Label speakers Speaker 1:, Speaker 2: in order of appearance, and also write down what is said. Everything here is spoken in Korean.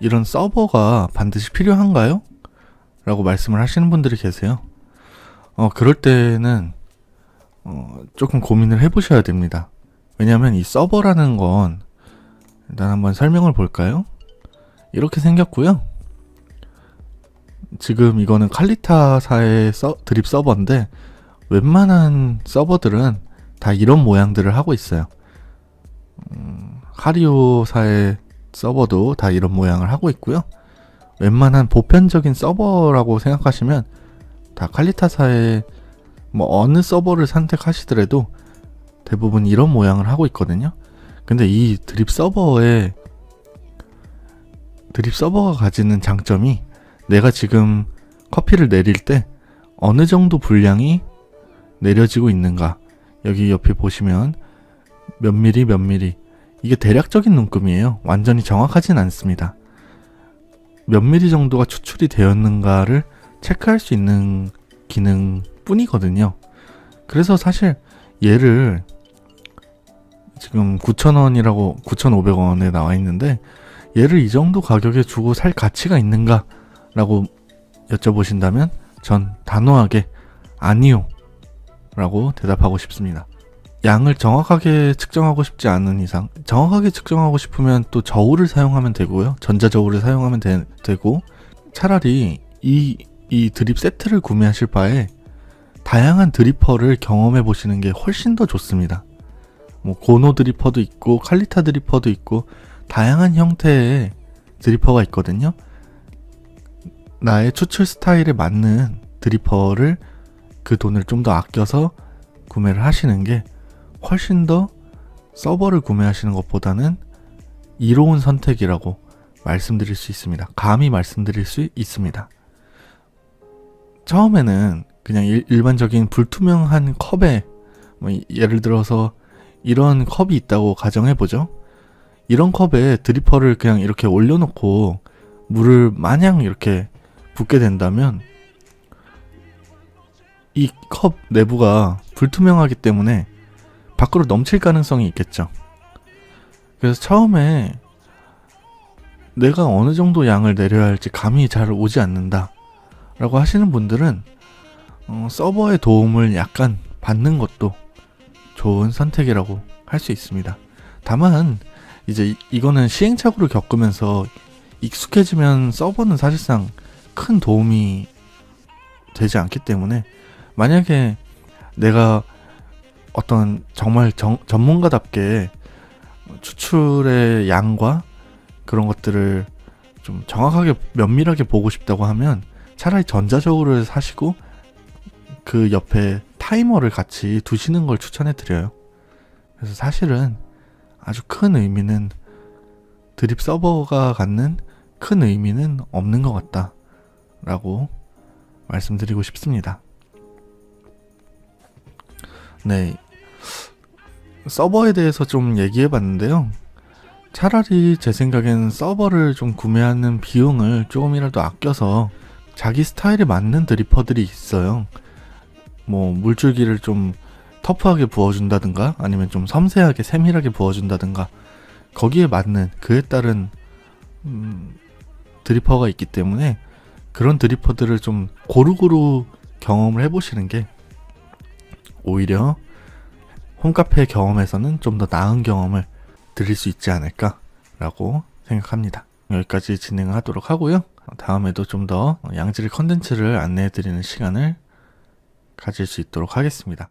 Speaker 1: 이런 서버가 반드시 필요한가요? 라고 말씀을 하시는 분들이 계세요. 어, 그럴 때는 어, 조금 고민을 해보셔야 됩니다. 왜냐하면 이 서버라는 건 일단 한번 설명을 볼까요? 이렇게 생겼고요. 지금 이거는 칼리타사의 서, 드립 서버인데 웬만한 서버들은 다 이런 모양들을 하고 있어요. 음, 하리오사의 서버도 다 이런 모양을 하고 있고요. 웬만한 보편적인 서버라고 생각하시면 다 칼리타사의 뭐 어느 서버를 선택하시더라도 대부분 이런 모양을 하고 있거든요. 근데 이 드립 서버의 드립 서버가 가지는 장점이 내가 지금 커피를 내릴 때 어느 정도 분량이 내려지고 있는가. 여기 옆에 보시면 몇 미리 몇 미리 이게 대략적인 눈금이에요. 완전히 정확하진 않습니다. 몇 미리 정도가 추출이 되었는가를 체크할 수 있는 기능 뿐이거든요. 그래서 사실 얘를 지금 9,000원이라고 9,500원에 나와 있는데 얘를 이 정도 가격에 주고 살 가치가 있는가 라고 여쭤보신다면 전 단호하게 아니요 라고 대답하고 싶습니다. 양을 정확하게 측정하고 싶지 않은 이상 정확하게 측정하고 싶으면 또 저울을 사용하면 되고요. 전자저울을 사용하면 되, 되고 차라리 이, 이 드립 세트를 구매하실 바에 다양한 드리퍼를 경험해 보시는 게 훨씬 더 좋습니다. 뭐 고노 드리퍼도 있고 칼리타 드리퍼도 있고 다양한 형태의 드리퍼가 있거든요. 나의 추출 스타일에 맞는 드리퍼를 그 돈을 좀 더 아껴서 구매를 하시는 게 훨씬 더 서버를 구매하시는 것보다는 이로운 선택이라고 말씀드릴 수 있습니다. 감히 말씀드릴 수 있습니다. 처음에는 그냥 일, 일반적인 불투명한 컵에 뭐 이- 예를 들어서 이런 컵이 있다고 가정해 보죠. 이런 컵에 드리퍼를 그냥 이렇게 올려놓고 물을 마냥 이렇게 붓게 된다면 이 컵 내부가 불투명하기 때문에 밖으로 넘칠 가능성이 있겠죠. 그래서 처음에 내가 어느 정도 양을 내려야 할지 감이 잘 오지 않는다. 라고 하시는 분들은 어, 서버의 도움을 약간 받는 것도 좋은 선택이라고 할 수 있습니다. 다만 이제 이- 이거는 시행착오를 겪으면서 익숙해지면 서버는 사실상 큰 도움이 되지 않기 때문에 만약에 내가 어떤 정말 정- 전문가답게 추출의 양과 그런 것들을 좀 정확하게 면밀하게 보고 싶다고 하면 차라리 전자저울을 사시고 그 옆에 타이머를 같이 두시는 걸 추천해 드려요. 그래서 사실은 아주 큰 의미는 드립 서버가 갖는 큰 의미는 없는 것 같다 라고 말씀드리고 싶습니다. 네. 서버에 대해서 좀 얘기해 봤는데요. 차라리 제 생각엔 서버를 좀 구매하는 비용을 조금이라도 아껴서 자기 스타일에 맞는 드리퍼들이 있어요. 뭐 물줄기를 좀 터프하게 부어준다든가 아니면 좀 섬세하게 세밀하게 부어준다든가 거기에 맞는 그에 따른 음, 드리퍼가 있기 때문에 그런 드리퍼들을 좀 고루고루 경험을 해보시는 게 오히려 홈카페 경험에서는 좀 더 나은 경험을 드릴 수 있지 않을까라고 생각합니다. 여기까지 진행을 하도록 하고요. 다음에도 좀 더 양질 컨텐츠를 안내해 드리는 시간을 가질 수 있도록 하겠습니다.